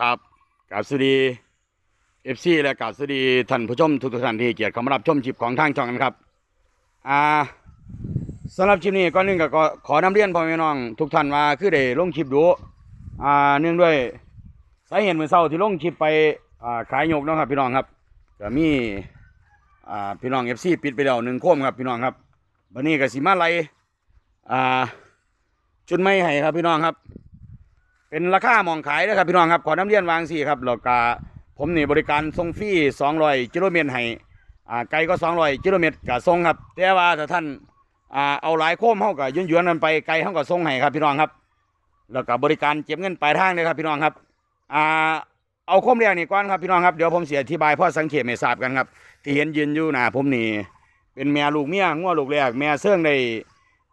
ครับกาบสวัสดีเอฟซีและกาบสวัสดีท่านผู้ชมทุกท่านที่เกียรติเข้ามารับชมคลิปของทางช่องกันครับอ่าสำหรับคลิปนี้ก่อนหนึงก็ขออนำเรียนพ่อแม่น้องทุกท่านว่าคือได้ลงคลิปดูอ่าเนื่องด้วยสาเหตุเมื่อเช้าที่ลงคลิปไปอ่าขายยกเนาะครับพี่น้องครับก็มีอ่าพี่น้องเอฟซีปิดไปแล้วหนึ่งโคมครับพี่น้องครับวันนี้ก็สิมาไลอ่าชุดไม้ให้ครับพี่น้องครับ เป็นราคาหมองขายนะครับพี่น้องครับขอน้ำเลียนวางสี่ครับแล้วก็ผมนี่บริการส่งฟรี200กิโลเมตรให้อ่าไกลก็200กิโลเมตรก็ส่งครับแต่ว่าถ้าท่านอ่าเอาหลายโค้มเฮาก็ยืนยวนๆกันไปไกลเฮาก็ส่งให้ครับพี่น้องครับ แล้วก็บริการเก็บเงินปลายทางเลยครับพี่น้องครับอ่าเอาโค้มแรกนี่ก่อนครับพี่น้องครับเดี๋ยวผมเสียอธิบายพ่อสังเกตไม่ทราบกันครับที่เห็นยืนอยู่หน้าผมนี่เป็นแม่ลูกเมียงัวลูกแรกแม่เสื่องได้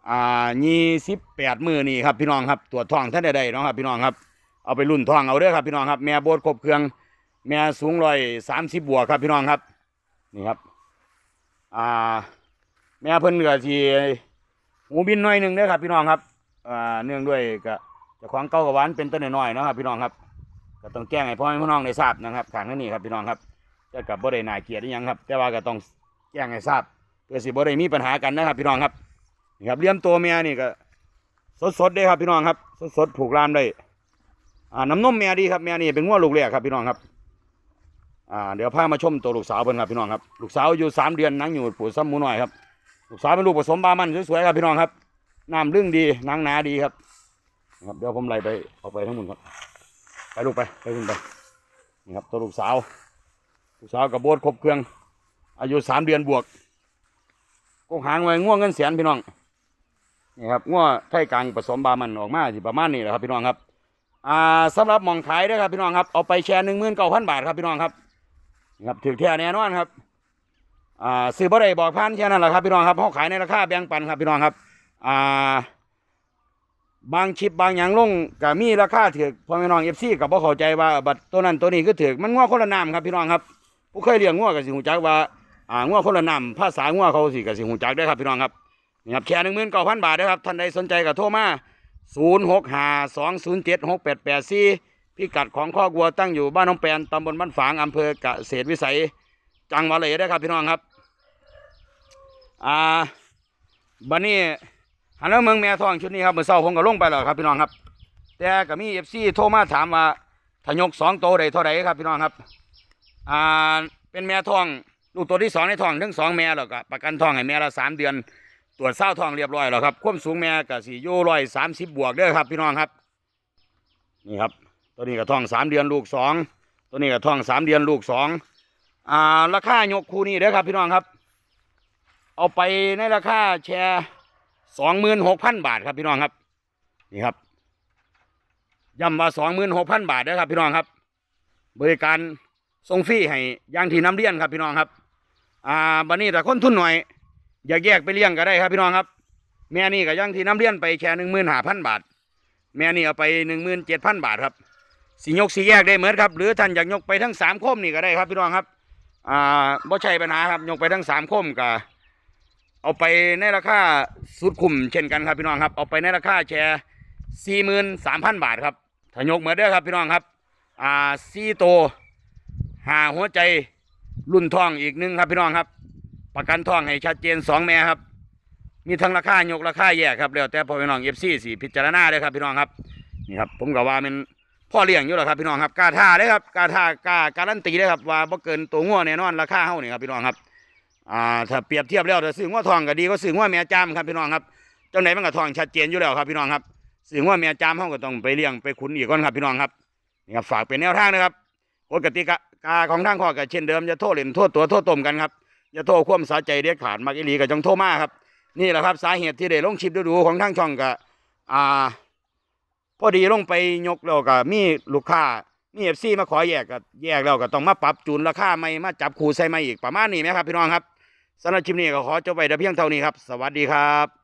อ่ายี่สิบแปดมือนี่ครับพี่น้องครับตรวจท้องท่านใดๆเนาะครับพี่น้องครับเอาไปรุ่นท้องเอาเด้อครับพี่น้องครับแม่โบดครบเครื่อง แม่สูงร้อยสามสิบบวกครับพี่น้องครับนี่ครับอ่าแม่เพิ่นเหลือที่หูบินหน่อยหนึ่งเด้อครับพี่น้องครับอ่าเนื่องด้วยก็เจะของเก่ากับหวานเป็นต้นน้อยๆเนาะครับพี่น้องครับก็ต้องแจ้งให้พ่อแม่พี่น้องได้ทราบนะครับทางนี้ครับพี่น้องครับแต่กับบ่ได้น่าเกียดอิยังครับ แต่ว่าก็ต้องแจ้งให้ทราบเพื่อสิบ่ได้มีปัญหากันนะครับพี่น้องครับ นี่ครับเลี้ยมตัวเมียนี่ก็ สดสดๆเด้ครับพี่น้องครับ สดสดผูกรามได้อ่าน้ำนมเมียดีครับเมียนี่เป็นงัวลูกแรกครับพี่น้องครับอ่าเดี๋ยวพามาชมตัวลูกสาวเพิ่นครับพี่น้องครับลูกสาวอยู่สามเดือนนั่งอยู่ปู่ซ้ำหมูหน่อยครับลูกสาวเป็นลูกผสมบามันสวยๆครับพี่น้องครับน้ำลึ่งดีนางหนาดีครับครับเดี๋ยวผมไล่ไปเอาไปทั้งหมดครับไปลูกไปไปขึ้นไปนี่ครับตัวลูกสาวลูกสาวกับโบสครบเครื่อง อายุสามเดือนบวกกงหางไว้ง่วงเงินแสนพี่น้อง นี่ครับง่วไทยกลางผสมบามันออกมาสิประมาณนี้แหละครับพี่น้องครับอ่าสำหรับมองขายด้วยครับพี่น้องครับเอาไปแชร์หนึ่งหมื่นเก้าพันบาทครับพี่น้องครับครับถือแท้แน่นอนครับอ่าซื้อบ่ได้บอกพันแค่นั้นแหละครับพี่น้องครับเขาขายในราคาแบ่งปันครับพี่น้องครับอ่าบางชิปบางอย่างลงก็มีราคาถือพ่อแม่น้องเอฟซีกับบ่เข้าใจว่าบัตรตัวนั้นตัวนี้ก็ถือมันง้อคนละน้ำครับพี่น้องครับผู้เคยเลี้ยงง้อก็สิหูจักว่าอ่างัวคนละนำภาษางัวเขาสิกับสิหูจักได้ครับพี่น้องครับ นี่ครับแค่หนึ่งหมื่นเก้าพันบาทนะครับท่านใดสนใจก็โทรมาศูนย์หกห้าสองศูนย์เจ็ดหกแปดแปดสี่พิกัดของข้อกัวตั้งอยู่บ้านน้องแปนตำบลบ้านฝางอำเภอเกษตรวิสัย จังหวัดเลยได้ครับพี่น้องครับอ่าบันนี้หันแล้วเมืองแม่ทองชุดนี้ครับเมื่อเช้าผมก็ลงไปแล้วครับพี่น้องครับ แต่ก็มีเอฟซีโทรมาถามว่าถ้ายกสองโตได้เท่าไหร่ครับพี่น้องครับอ่าเป็นแม่ทองลูกตัวที่สองในทองทั้งสองแม่แล้วก็ประกันทองให้แม่ละสามเดือน ตรวจเศร้าทองเรียบร้อยแล้วครับความสูงแม่ก็สี่โยร้อยสามสิบบวกเด้อครับ พี่น้องครับ นี่ครับ ตัวนี้ก็ท้องสามเดือนลูกสองตัวนี้ก็ท้องสามเดือนลูกสองอ่าราคายกคู่นี้เด้อครับ พี่น้องครับ เอาไปในราคาแชร์สองหมื่นหกพันบาทครับพี่น้องครับนี่ครับย้ำว่าสองหมื่นหกพันบาทเด้อครับ พี่น้องครับ บริการส่งฟรีให้ย่างที่น้ำเลี้ยงครับพี่น้องครับ อ่าบันนี้แต่คนทุนหน่อย อยากแยกไปเลี้ยงก็ได้ครับพี่น้องครับ แม่นี่ก็ย่างที่น้ำเลี้ยงไปแค่หนึ่งหมื่นห้าพันบาท แม่นี่เอาไปหนึ่งหมื่นเจ็ดพันบาทครับสียกสีแยกได้เหมือนครับ หรือท่านอยากยกไปทั้งสามโคมนี่ก็ได้ครับพี่น้องครับอ่าบ่ใช่ปัญหาครับยกไปทั้งสามโคมก็เอาไปในราคาสุดคุ้มเช่นกันครับพี่น้องครับเอาไปในราคาแชร์สี่หมื่นสามพันบาทครับถ้ายกเหมือนเด้อครับพี่น้องครับอ่าสี่โตวหาหัวใจรุ่นทองอีกหนึ่งครับพี่น้องครับ ประกันท่องให้ชัดเจนสองแม่ครับ มีทั้งราคายกราคาแยกครับแล้วแต่พ่อพี่น้องเอฟซีสี่พิจารณาเลยครับพี่น้องครับนี่ครับผมก็ว่ามันพ่อเลี้ยงอยู่แล้วครับพี่น้องครับกาท่าเลยครับกาท่ากาการันตีเลยครับว่าบ่เกินตัวงัวแน่นอนราคาเฮานี่ครับพี่น้องครับอ่าถ้าเปรียบเทียบแล้วถ้าซื้องัวทองก็ดีก็ซื้องัวแม่จามครับพี่น้องครับเจังไหนมันก็ทองชัดเจนอยู่แล้วครับพี่น้องครับซื้องัวแม่จามเฮาก็ต้องไปเลี้ยงไปขุนอีกก่อนครับพี่น้องครับนี่ครับฝากเป็นแนวทางนะครับกฎกติกาของทางข้อก็เช่นเดิมจะโทษเล่นโทษตัวโทษตมกันครับ อย่าโทษความสาใจเด็ดขาดมากอีหลีกับจังโทมาครับนี่แหละครับสาเหตุที่ได้ลงชิปดูๆของทางช่องก็อ่าพอดีลงไปยกแล้วก็มีลูกค้ามีเอฟซีมาขอแยกกับแยกแล้วก็ต้องมาปรับจูนราคาไม่มาจับคู่ใส่ไม่อีกประมาณนี้ไหมครับพี่น้องครับสำหรับชิปนี้ก็ขอจบไปแต่เพียงเท่านี้ครับ สวัสดีครับ